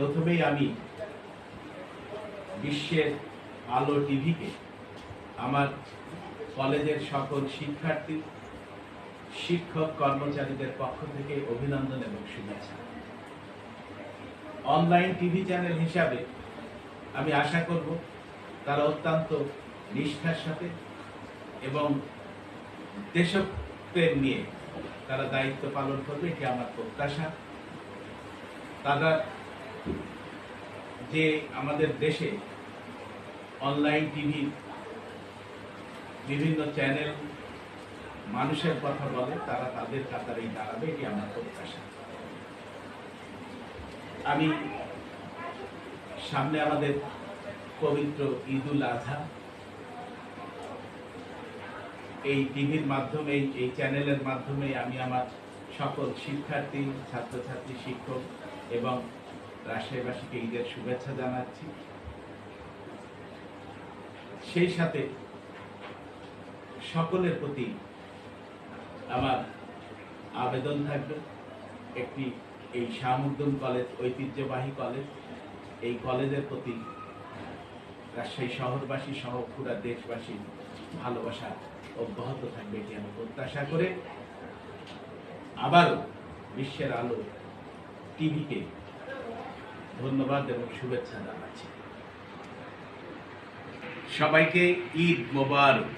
প্রথমেই আমি বিশ্বের আলো টিভিকে আমার কলেজের সকল শিক্ষার্থী, শিক্ষক, কর্মচারীদের পক্ষ থেকে অভিনন্দন এবং শুভেচ্ছা। অনলাইন টিভি চ্যানেল হিসাবে আমি আশা করব তারা অত্যন্ত নিষ্ঠার সাথে এবং দেশপ্রেম নিয়ে তারা দায়িত্ব পালন করবে, এটি আমার প্রত্যাশা। তারা যে আমাদের দেশে অনলাইন টিভি বিভিন্ন চ্যানেল মানুষের কথা বলে, তারা তাদের কাতারেই দাঁড়াবে, এটি আমার প্রত্যাশা। আমি সামনে আমাদের পবিত্র ঈদুল আজহা। এই টিভির মাধ্যমে, এই চ্যানেলের মাধ্যমে আমি আমার সকল শিক্ষার্থী, ছাত্রছাত্রী, শিক্ষক এবং রাজশাহীবাসীকে ঈদের শুভেচ্ছা জানাচ্ছি। সেই সাথে সকলের প্রতি আমার আবেদন থাকবে, একটি এই শাহমুদ্দুম কলেজ, ঐতিহ্যবাহী কলেজ। এই কলেজের প্রতি রাজশাহী শহরবাসী সহ পুরা দেশবাসী ভালোবাসা অব্যাহত থাকবে এটি আমি প্রত্যাশা করে। আবারও বিশ্বের আলো টিভিকে ধন্যবাদ এবং শুভেচ্ছা জানাচ্ছি। সবাইকে ঈদ মোবারক।